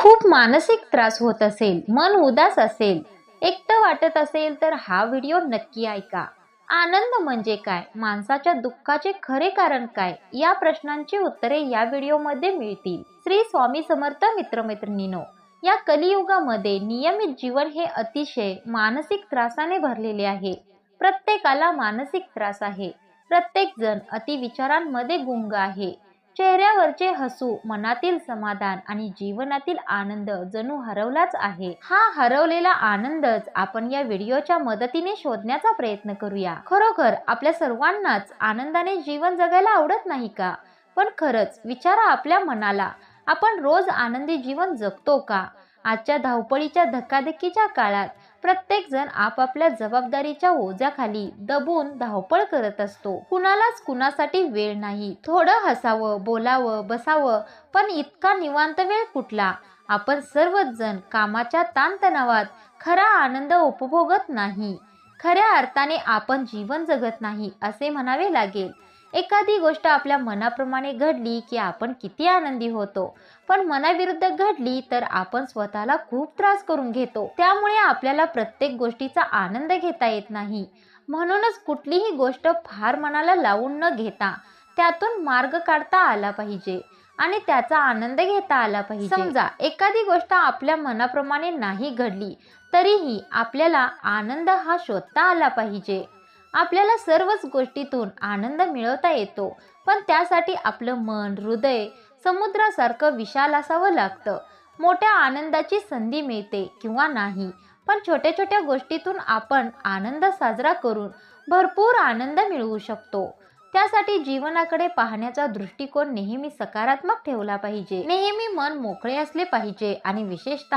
खूप मानसिक त्रास होत असेल मन उदास असेल एकटं वाटत असेल तर हा व्हिडिओ नक्की ऐका. आनंद म्हणजे काय? माणसाच्या दुःखाचे खरे कारण काय? या प्रश्नांची उत्तरे या व्हिडिओमध्ये मिळतील. श्री स्वामी समर्थ मित्रमैत्रिणीनो या कलियुगामध्ये नियमित जीवन हे अतिशय मानसिक त्रासाने भरलेले आहे. प्रत्येकाला मानसिक त्रास आहे. प्रत्येक जण अतिविचारांमध्ये गुंग आहे. चेहऱ्यावरचे हसू मनातील समाधान आणि जीवनातील आनंद जणू हरवलाच आहे. हा हरवलेला आनंदच आपण या व्हिडिओच्या मदतीने शोधण्याचा प्रयत्न करूया. खरोखर आपल्या सर्वांनाच आनंदाने जीवन जगायला आवडत नाही का? पण खरंच विचारा आपल्या मनाला आपण रोज आनंदी जीवन जगतो का? आजच्या धावपळीच्या धक्काधक्कीच्या काळात प्रत्येक जण आपापल्या जबाबदारीच्या ओझ्याखाली दबून धावपळ करत असतो. कुणालाच कुणासाठी वेळ नाही. थोडं हसावं बोलावं बसावं पण इतका निवांत वेळ कुठला? आपण सर्वच जण कामाच्या ताणतणावात खरा आनंद उपभोगत नाही. खऱ्या अर्थाने आपण जीवन जगत नाही असे म्हणावे लागेल. एखादी गोष्ट आपल्या मनाप्रमाणे घडली की आपण किती आनंदी होतो. पण मनाविरुद्ध घडली तर आपण स्वतःला खूप त्रास करून घेतो. त्यामुळे आपल्याला प्रत्येक गोष्टीचा आनंद घेता येत नाही. म्हणूनच कुठलीही गोष्ट फार मनाला लावून न घेता त्यातून मार्ग काढता आला पाहिजे आणि त्याचा आनंद घेता आला पाहिजे. समजा एखादी गोष्ट आपल्या मनाप्रमाणे नाही घडली तरीही आपल्याला आनंद हा शोधता आला पाहिजे. आपल्याला सर्वच गोष्टीतून आनंद मिळवता येतो. पण त्यासाठी आपलं मन हृदय समुद्रासारखं विशाल असावं लागतं. मोठ्या आनंदाची संधी मिळते किंवा नाही पण छोट्या छोट्या गोष्टीतून आपण आनंद साजरा करून भरपूर आनंद मिळवू शकतो. त्यासाठी जीवनाकडे पाहण्याचा दृष्टिकोन नेहमी सकारात्मक ठेवला पाहिजे. नेहमी मन मोकळे असले पाहिजे आणि विशेषत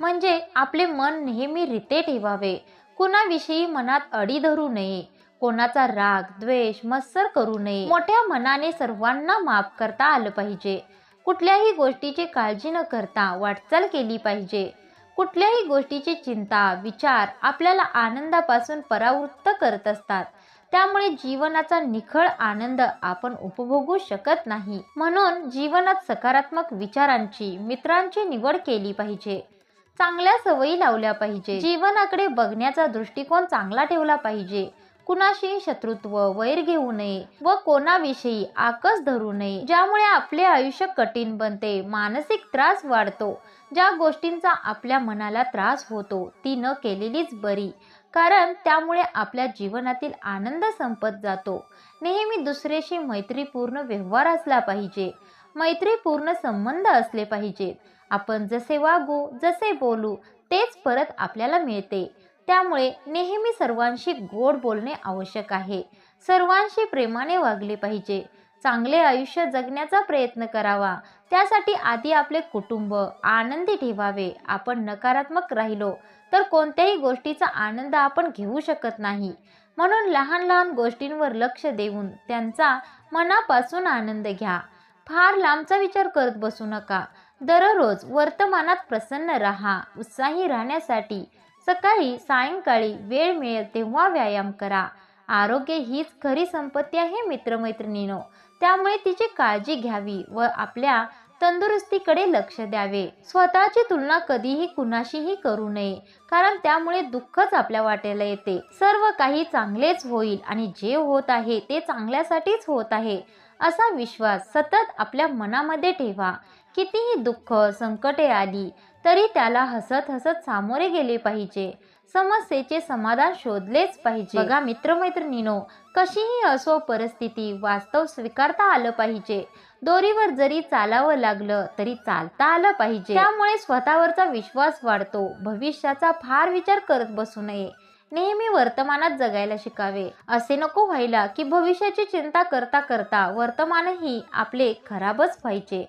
म्हणजे आपले मन नेहमी रिते ठेवावे. कुणाविषयी मनात अडी धरू नये कोणाचा राग द्वेष मत्सर करू नये. मोठ्या मनाने सर्वांना माफ करता आलं पाहिजे. कुठल्याही गोष्टीची काळजी न करता वाटचाल केली पाहिजे. कुठल्याही गोष्टीची चिंता विचार आपल्याला आनंदापासून परावृत्त करत असतात. त्यामुळे जीवनाचा निखळ आनंद आपण उपभोगू शकत नाही. म्हणून जीवनात सकारात्मक विचारांची मित्रांची निवड केली पाहिजे. चांगल्या सवयी लावल्या पाहिजे. जीवनाकडे बघण्याचा दृष्टिकोन चांगला ठेवला पाहिजे. कुणाशी शत्रुत्व वैर घेऊ नये व कोणाविषयी आकस धरू नये ज्यामुळे आपले आयुष्य कठीण बनते मानसिक त्रास वाढतो. ज्या गोष्टींचा आपल्या मनाला त्रास होतो ती न केलेलीच बरी. कारण त्यामुळे आपल्या जीवनातील आनंद संपत जातो. नेहमी दुसऱ्याशी मैत्रीपूर्ण व्यवहार असला पाहिजे. मैत्रीपूर्ण संबंध असले पाहिजेत. आपण जसे वागू जसे बोलू तेच परत आपल्याला मिळते. त्यामुळे नेहमी सर्वांशी गोड बोलणे आवश्यक आहे. सर्वांशी प्रेमाने वागले पाहिजे. चांगले आयुष्य जगण्याचा प्रयत्न करावा. त्यासाठी आधी आपले कुटुंब आनंदी ठेवावे. आपण नकारात्मक राहिलो तर कोणत्याही गोष्टीचा आनंद आपण घेऊ शकत नाही. म्हणून लहान लहान गोष्टींवर लक्ष देऊन त्यांचा मनापासून आनंद घ्या. फार लांबचा विचार करत बसू नका. दररोज वर्तमानात प्रसन्न राहा. उत्साही राहण्यासाठी सकाळी सायंकाळी वेळ मिळेल तेव्हा व्यायाम करा. आरोग्य हीच खरी संपत्ती आहे मित्रमैत्रिणीनो. त्यामुळे तिची काळजी घ्यावी व आपल्या तंदुरुस्तीकडे लक्ष द्यावे. स्वतःची तुलना कधीही कुणाशीही करू नये कारण त्यामुळे दुःखच आपल्या वाटेला येते. सर्व काही चांगलेच होईल आणि जे होत आहे ते चांगल्यासाठीच होत आहे. असा विश्वास सतत आपल्या मनामध्ये ठेवा. कितीही दुःख संकटे आली तरी त्याला हसत हसत सामोरे गेले पाहिजे. समस्येचे समाधान शोधलेच पाहिजे. बघा मित्रमैत्रिणीनो कशीही असो परिस्थिती वास्तव स्वीकारता आलं पाहिजे. दोरीवर जरी चालावं लागलं तरी चालता आलं पाहिजे. त्यामुळे स्वतःवरचा विश्वास वाढतो. भविष्याचा फार विचार करत बसू नये. नेहमी वर्तमानात जगायला शिकावे. असे नको व्हायला की भविष्याची चिंता करता करता वर्तमानही आपले खराबच व्हायचे.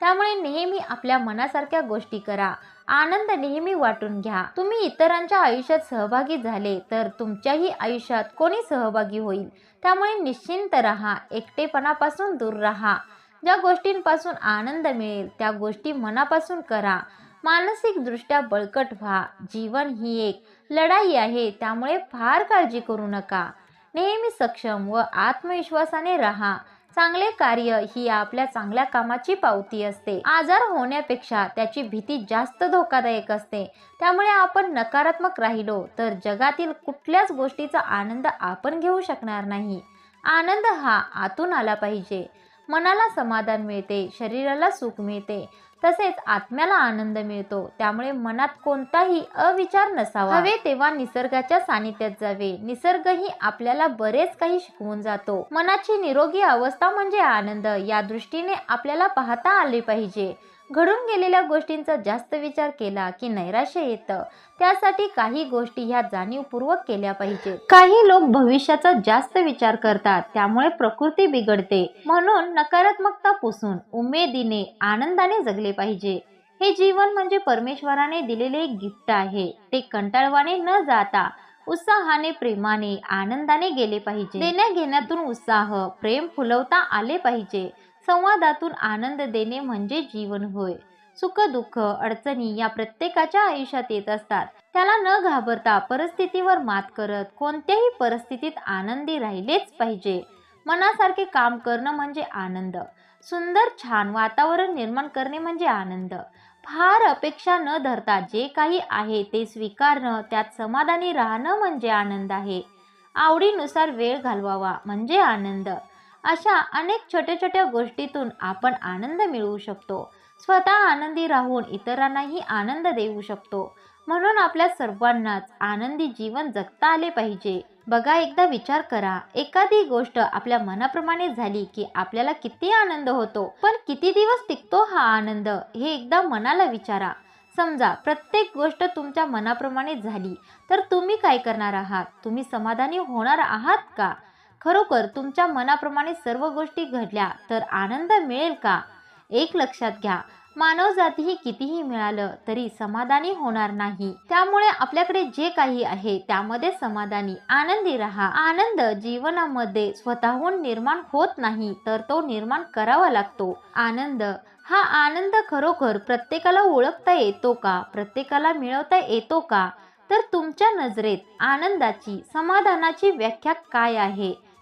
त्यामुळे नेहमी आपल्या मनासारख्या गोष्टी करा. आनंद नेहमी वाटून घ्या. तुम्ही इतरांच्या आयुष्यात सहभागी झाले तर तुमच्याही आयुष्यात कोणी सहभागी होईल. त्यामुळे निश्चिंत राहा एकटेपणापासून दूर राहा. ज्या गोष्टींपासून आनंद मिळेल त्या गोष्टी मनापासून करा. मानसिकदृष्ट्या बळकट व्हा. जीवन ही एक लढाई आहे त्यामुळे फार काळजी करू नका. नेहमी सक्षम व आत्मविश्वासाने राहा. चांगले कार्य ही आपल्या चांगल्या कामाची पावती असते. आजार होण्यापेक्षा त्याची भीती जास्त धोकादायक असते. त्यामुळे आपण नकारात्मक राहिलो तर जगातील कुठल्याच गोष्टीचा आनंद आपण घेऊ शकणार नाही. आनंद हा आतून आला पाहिजे. मनाला समाधान मिळते शरीराला सुख मिळते तसेच आत्म्याला आनंद मिळतो. त्यामुळे मनात कोणताही अविचार नसावा. हवे तेव्हा निसर्गाच्या सानिध्यात जावे. निसर्गही आपल्याला बरेच काही शिकवून जातो. मनाची निरोगी अवस्था म्हणजे आनंद. या दृष्टीने आपल्याला पाहता आले पाहिजे. घडून गेलेल्या गोष्टींचा जास्त विचार केला की नैराश्य येतं. त्यासाठी काही गोष्टी ह्या जाणीवपूर्वक केल्या पाहिजे काही लोक भविष्याचा जास्त विचार करतात त्यामुळे प्रकृती बिघडते. म्हणून नकारात्मकता पुसून उमेदीने आनंदाने जगले पाहिजे. हे जीवन म्हणजे परमेश्वराने दिलेले एक गिफ्ट आहे. ते कंटाळवाने न जाता उत्साहाने प्रेमाने आनंदाने गेले पाहिजे. देण्या घेण्यातून उत्साह प्रेम फुलवता आले पाहिजे. संवादातून आनंद देणे म्हणजे जीवन होय. सुख दुःख अडचणी या प्रत्येकाच्या आयुष्यात येत असतात. त्याला न घाबरता परिस्थितीवर मात करत कोणत्याही परिस्थितीत आनंदी राहिलेच पाहिजे. मनासारखे काम करणं म्हणजे आनंद. सुंदर छान वातावरण निर्माण करणे म्हणजे आनंद. फार अपेक्षा न धरता जे काही आहे ते स्वीकारणं त्यात समाधानी राहणं म्हणजे आनंद आहे. आवडीनुसार वेळ घालवावा म्हणजे आनंद. अशा अनेक छोट्या छोट्या गोष्टीतून आपण आनंद मिळवू शकतो. स्वतः आनंदी राहून इतरांनाही आनंद देऊ शकतो. म्हणून आपल्या सर्वांनाच आनंदी जीवन जगता आले पाहिजे. बघा एकदा विचार करा. एखादी गोष्ट आपल्या मनाप्रमाणे झाली की आपल्याला किती आनंद होतो. पण किती दिवस टिकतो हा आनंद? हे एकदा मनाला विचारा. समजा प्रत्येक गोष्ट तुमच्या मनाप्रमाणे झाली तर तुम्ही काय करणार आहात? तुम्ही समाधानी होणार आहात का? खरोखर तुमच्या मनाप्रमाणे सर्व गोष्टी घडल्या तर आनंद मिळेल का? एक लक्षात घ्या मानवजातीही कितीही मिळालं तरी समाधानी होणार नाही. त्यामुळे आपल्याकडे जे काही आहे त्यामध्ये समाधानी आनंदी राहा. आनंद जीवनामध्ये स्वतःहून निर्माण होत नाही तर तो निर्माण करावा लागतो. आनंद हा आनंद खरोखर प्रत्येकाला ओळखता येतो का? प्रत्येकाला मिळवता येतो का? तर तुमच्या नजरेत आनंदाची समाधानाची व्याख्या काय आहे?